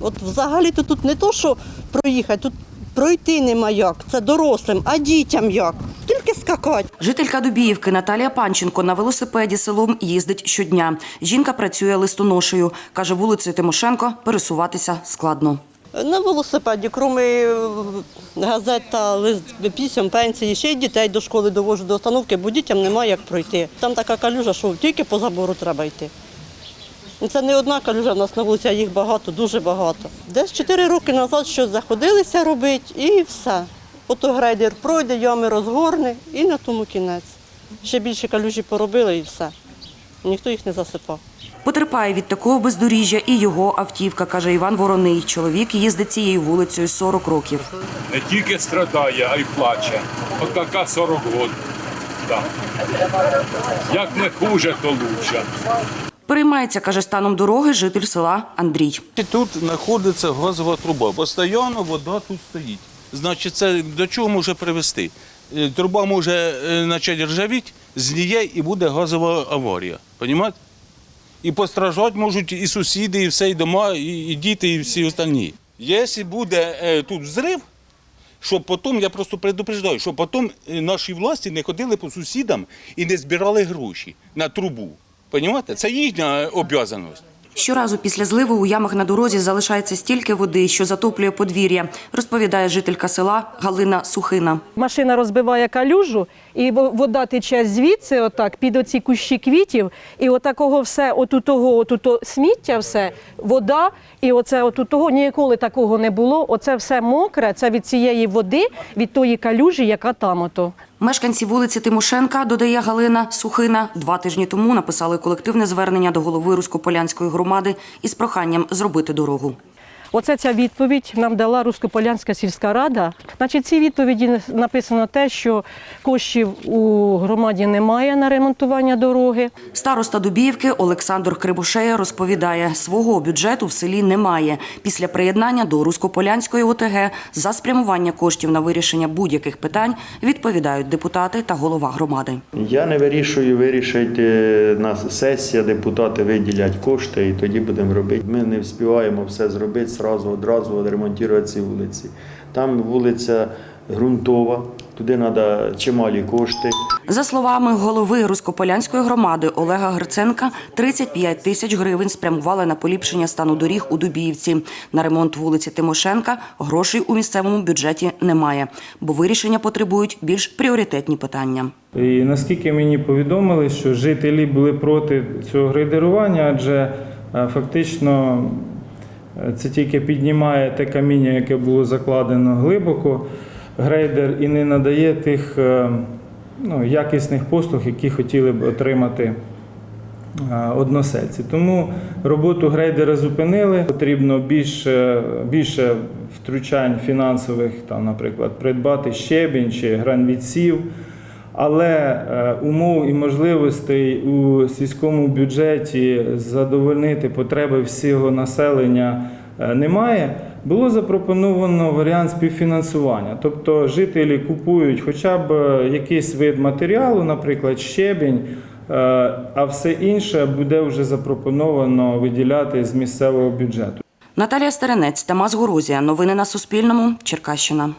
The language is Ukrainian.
От взагалі-то тут не то, що проїхати, тут пройти нема як. Це дорослим, а дітям як. Тільки скакати. Жителька Дубіївки Наталія Панченко на велосипеді селом їздить щодня. Жінка працює листоношею. Каже, вулицею Тимошенко пересуватися складно. На велосипеді, крім е, газет та лист пісім, пенсії, ще й дітей до школи довожу до остановки, бо дітям немає як пройти. Там така калюжа, що тільки по забору треба йти. І Це не одна калюжа в нас на вулиці, а їх багато, дуже багато. Десь 4 роки назад щось заходилися робити і все. Ото грейдер пройде, ями розгорне і на тому кінець. Ще більше калюжі поробили і все. Ніхто їх не засипав. Потерпає від такого бездоріжжя і його автівка, каже Іван Вороний. Чоловік їздить цією вулицею 40 років. не тільки страдає, а й плаче. От така 40 років. Да. Як не хуже, то лучше. Переймається, каже, станом дороги житель села Андрій. Тут знаходиться газова труба. Постійно вода тут стоїть. Значить, це до чого може привести? Е, Труба може е, почати ржавіти, зніє і буде газова аварія. Понімаєте? І постраждати можуть і сусіди, і все, і дома, і, діти, і всі остальні. Якщо буде е, тут взрив, щоб потім, я просто предупреждаю, щоб потім е, наші власті не ходили по сусідам і не збирали гроші на трубу. Понімаєте? Це їхня обов'язаність. Щоразу після зливу у ямах на дорозі залишається стільки води, що затоплює подвір'я, розповідає жителька села Галина Сухина. Машина розбиває калюжу, і вода тече звідси, отак, під оці кущі квітів, і отакого все, отутого, отуто сміття, все, вода, і оце отутого ніколи такого не було. Оце все мокре, це від цієї води, від тої калюжі, яка там ото. Мешканці вулиці Тимошенка, додає Галина Сухина, два тижні тому написали колективне звернення до голови Рускополянської громади із проханням зробити дорогу. Оце ця відповідь нам дала Руськополянська сільська рада. Значить, цій відповіді написано те, що коштів у громаді немає на ремонтування дороги. Староста Дубіївки Олександр Кривошея розповідає, свого бюджету в селі немає. Після приєднання до Руськополянської ОТГ за спрямування коштів на вирішення будь-яких питань відповідають депутати та голова громади. Я не вирішую, вирішить е, на сесія, депутати виділять кошти і тоді будемо робити. Ми не встигаємо все зробити зразу, одразу відремонтувати ці вулиці. Там вулиця ґрунтова, туди треба чималі кошти. За словами голови Руськополянської громади Олега Гриценка, 35 тисяч гривень спрямували на поліпшення стану доріг у Дубіївці. На ремонт вулиці Тимошенка грошей у місцевому бюджеті немає, бо вирішення потребують більш пріоритетні питання. І наскільки мені повідомили, що жителі були проти цього грейдерування, адже е, фактично це тільки піднімає те каміння, яке було закладено глибоко. Грейдер і не надає тих е, ну, якісних послуг, які хотіли б отримати е, односельці. Тому роботу грейдера зупинили. Потрібно більше, більше втручань фінансових, там, наприклад, придбати щебінь чи гранвідсів. Але е, умов і можливостей у сільському бюджеті задовольнити потреби всього населення е, немає. Було запропоновано варіант співфінансування. Тобто жителі купують хоча б е, якийсь вид матеріалу, наприклад, щебінь, а все інше буде вже запропоновано виділяти з місцевого бюджету. Наталія Старенець, Тамас Горозія. Новини на Суспільному. Черкащина.